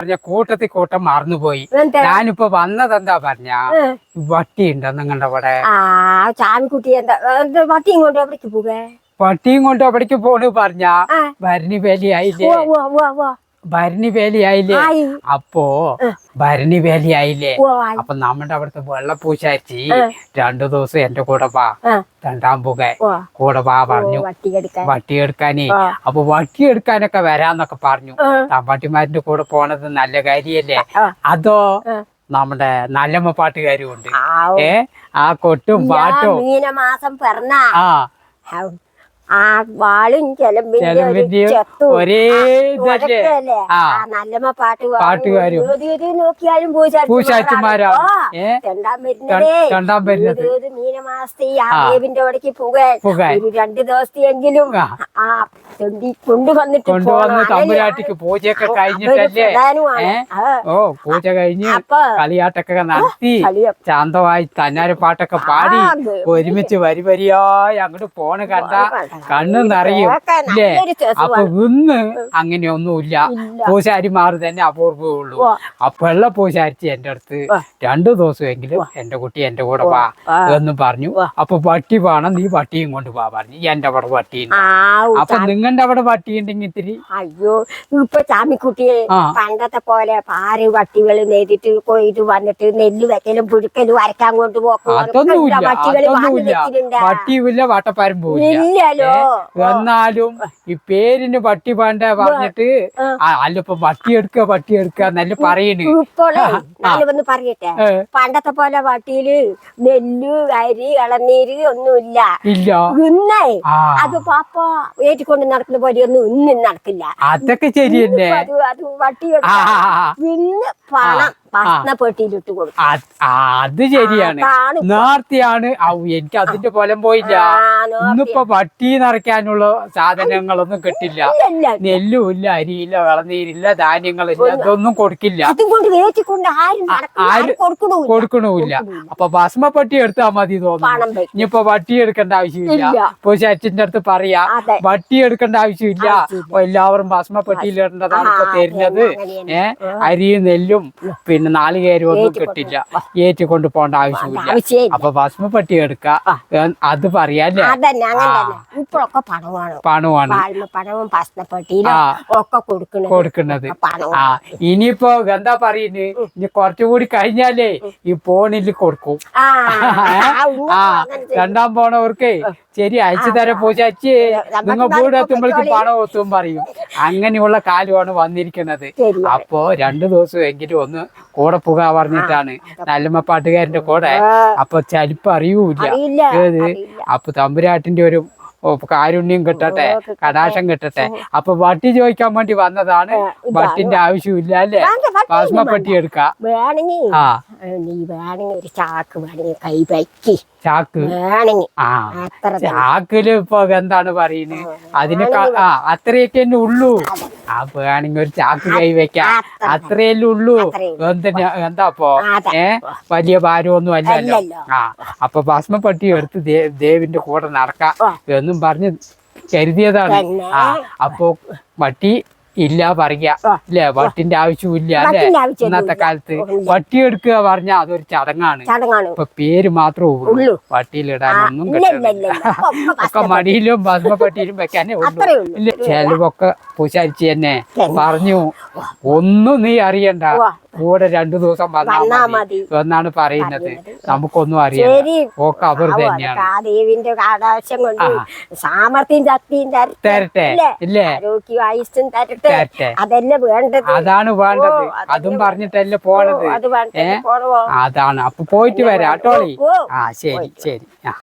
പറഞ്ഞ കൂട്ടത്തിൽ കൂട്ടം മറന്നുപോയി. ഞാനിപ്പോ വന്നത് എന്താ പറഞ്ഞ. വട്ടി ഉണ്ടോ നിങ്ങളുടെ അവിടെ? ചാമിക്കുട്ടി എന്താ വട്ടിയും കൊണ്ട് എവിടേക്ക് പോകേ പട്ടിയും കൊണ്ട് എവിടേക്ക് പോണ് പറഞ്ഞ വരണി ഭരണി വേലിയായില്ലേ ഭരണി വേലയായില്ലേ അപ്പോ ഭരണി വേലയായില്ലേ അപ്പൊ നമ്മുടെ അവിടുത്തെ വെള്ളപ്പൂശാച്ചി രണ്ടു ദിവസം എന്റെ കൂടെ വാ. ആ. രണ്ടാം പുക. കൂടെ വാ പറഞ്ഞു. വട്ടി എടുക്കാൻ വട്ടി എടുക്കാനേ ആ. അപ്പൊ വട്ടി എടുക്കാനൊക്കെ വരാന്നൊക്കെ പറഞ്ഞു. തമ്പാട്ടിമാരിന്റെ കൂടെ പോണത് നല്ല കാര്യല്ലേ. അതോ. നമ്മുടെ നല്ലമ്മ പാട്ടുകാരും ഉണ്ട്. ഏ? ആ കൊട്ടും പാട്ടും. മീനമാസം ആ. ആ വാളും ഒരു നല്ലമ്മ പാട്ട് പാടും. പാട്ടുകാരും. നോക്കിയാലും. ആ, വരുന്നതേ. മീനമാസത്തെ ഈ ദേവിന്റെ. ഒരു രണ്ട് ദിവസത്തെയെങ്കിലും ആ. കൊണ്ടുവന്നിട്ട് കൊണ്ടുവന്ന് തമ്പുരാട്ടിക്ക് പൂജയൊക്കെ കഴിഞ്ഞിട്ടല്ലേ. ഓ പൂജ കഴിഞ്ഞ് കളിയാട്ടൊക്കെ നടത്തി ശാന്തമായി തന്നാര് പാട്ടൊക്കെ പാടി ഒരുമിച്ച് വരി വരിയായി അങ്ങോട്ട് പോണ കണ്ട കണ്ണ് നിറയും. അല്ലേ. അപ്പൊ ഇന്ന് അങ്ങനെയൊന്നുമില്ല. ഇല്ല. പൂശാരിമാർ തന്നെ അപൂർവേ ഉള്ളൂ അപ്പൊ അപ്പോഴുള്ള പൂശാരിച്ച് എന്റെ അടുത്ത്. രണ്ടു ദിവസമെങ്കിലും എന്റെ കുട്ടി എന്റെ കൂടെ വാ. എന്ന് പറഞ്ഞു. അപ്പൊ പട്ടി വേണം നീ പട്ടിയും കൊണ്ട് വാ പറഞ്ഞു. എന്റെ പട്ടിയുണ്ട്. ആ അപ്പൊ നിങ്ങളുടെ അവിടെ പട്ടി ഉണ്ടെങ്കിൽ ഇത്തിരി അയ്യോ ഇപ്പൊ ചാമിക്കുട്ടിയെ. പണ്ടത്തെ പോലെ പാറി വട്ടികൾ നേരിട്ട് കൊയ്ത് വന്നിട്ട് നെല്ല് വെക്കലും പുഴുക്കലും അരക്കാൻ കൊണ്ട് അതൊന്നുമില്ല ഇല്ലല്ലോ. എന്നാലും ഈ പേരിന് പട്ടി പാണ്ട പറഞ്ഞിട്ട് അല്ല ഇപ്പൊ പട്ടി എടുക്കുക പട്ടി എടുക്കുക എന്നല്ല പറയണ്. ഇപ്പോളെ പറയട്ടെ. പണ്ടത്തെ പോലെ വട്ടിയിൽ നെല്ല് അരി ഇളനീര് ഒന്നുമില്ല. ഇല്ല. ഇന്നേ അത് പാപ്പ ഏറ്റിക്കൊണ്ട് നടക്കുന്ന പോലെയൊന്നും ഇന്നും നടക്കില്ല. അതൊക്കെ ശരിയല്ലേ അത് വട്ടി. ഇന്ന് പണം. പെട്ടിയിലിട്ട് കൊടുക്കും. അത് ശരിയാണ്. നേർത്തിയാണ്. എനിക്ക് അതിന്റെ ഫലം പോയില്ല. ഇന്നിപ്പോ പട്ടി നിറയ്ക്കാനുള്ള സാധനങ്ങളൊന്നും കിട്ടില്ല. നെല്ലും ഇല്ല അരിയില്ല വെള്ളനീരില്ല ധാന്യങ്ങളില്ല ഇതൊന്നും കൊടുക്കില്ല. കൊടുക്കണില്ല കൊടുക്കണമില്ല. അപ്പൊ ഭസ്മ പട്ടി എടുത്താ മതി തോന്നുന്നു. ഇനിയിപ്പൊ വട്ടി എടുക്കേണ്ട ആവശ്യമില്ല. ഇപ്പൊ ചച്ചിന്റെ അടുത്ത് പറയാ പട്ടി വട്ടി എടുക്കേണ്ട ആവശ്യമില്ല. ആവശ്യമില്ല. എല്ലാവരും ഭസ്മ പട്ടിയിൽ ഇടേണ്ടതാണ് ഇപ്പൊ തരുന്നത്. ഏഹ് അരിയും നെല്ലും പിന്നെ നാളികേരും ഒന്നും കിട്ടില്ല. ഏറ്റി കൊണ്ട് ആവശ്യമില്ല ആവശ്യമില്ല അപ്പൊ ഭസ്മ പട്ടി എടുക്ക. അത് പറയാല്ലേ ഇപ്പോഴൊക്കെ പണമാണ്. പണവും. ഒക്കെ കൊടുക്കുന്നത്. ആ. ഇനിയിപ്പോ എന്താ പറയുന്നത് ഇനി കുറച്ചുകൂടി കഴിഞ്ഞാലേ ഈ ഫോണിൽ കൊടുക്കും. രണ്ടാം പോണവർക്ക് ശരി അയച്ചു തരാം പോചാച്ചി നിങ്ങൾ വീട് എത്തുമ്പോഴേക്കും പണം ഒത്തും പറയും അങ്ങനെയുള്ള കാലമാണ് വന്നിരിക്കുന്നത്. അപ്പോ രണ്ടു ദിവസം എങ്കിലും ഒന്ന് കൂടെ പുക പറഞ്ഞിട്ടാണ് നല്ലമ്മ പാട്ടുകാരന്റെ കൂടെ അപ്പൊ ചലിപ്പ് അറിയൂല ഏത്. അപ്പൊ തമ്പുരാട്ടിന്റെ ഒരു കാരുണ്യം കിട്ടട്ടെ കടാശം കിട്ടട്ടെ അപ്പൊ വട്ടി ചോദിക്കാൻ വേണ്ടി വന്നതാണ് വട്ടിന്റെ ആവശ്യമില്ല അല്ലേ വേണ്ട, എടുക്കാം ആ നീ വേണമെങ്കിൽ ഒരു ചാക്ക് വേണമെങ്കിൽ കൈ വയ്ക്കി ചാക്ക്? വേണമെങ്കിൽ ആ. അത്ര ചാക്കിൽ ഇപ്പൊ എന്താണ് പറയുന്നത് അതിന് ആ അത്രയൊക്കെ തന്നെ ഉള്ളൂ. ആ വേണമെങ്കിൽ ഒരു ചാക്ക് കൈ വെക്കാം. അത്രയല്ലേ ഉള്ളൂ. എന്തിനാ എന്താ അതെ. ഏ? വലിയ ഭാരമൊന്നും അല്ലല്ലോ. ആ അപ്പൊ ഭസ്മപ്പട്ടി എടുത്ത് ദേവിന്റെ കൂടെ നടക്കാം എന്നും പറഞ്ഞ് കരുതിയതാണ്. ആ അപ്പൊ വട്ടി ഇല്ല പറയാ ആ. അല്ലേ വട്ടിന്റെ ആവശ്യമില്ല അല്ലേ? ഇന്നത്തെ കാലത്ത് വട്ടി എടുക്കുക പറഞ്ഞാൽ അതൊരു ചടങ്ങാണ്. ഇപ്പൊ പേര് മാത്രമേ ഉള്ളൂ. വട്ടിയിലിടാനൊന്നും ഇല്ല ഇല്ല ഇല്ല. ഇല്ല. ഒക്കെ മടിയിലും ഭസ്മപ്പെട്ടിയിലും വെക്കാനേ ഉള്ളൂ. ഇല്ല? ചെലവൊക്കെ പൂശാരിച്ച് തന്നെ. പറഞ്ഞു. ഒന്നും നീ അറിയണ്ട. കൂടെ രണ്ടു ദിവസം വന്നാ മതി. എന്നാണ് പറയുന്നത്. നമുക്കൊന്നും അറിയാം ഒക്കെ അവർ തന്നെയാണ്. ദേവിന്റെ ആദാശം കൊണ്ട് സാമർത്ഥ്യം ശക്തിയും തരട്ടെ. ഇല്ലേ? ആയുസ്സും തരട്ടെ. അതല്ലേ വേണ്ടത്? അതാണ് വേണ്ടത്. അതും പറഞ്ഞിട്ടല്ലേ പോണത്. അതാണ്. അപ്പൊ പോയിട്ട് വരാം. കേട്ടോളി. ആ ശരി ശരി. ആ.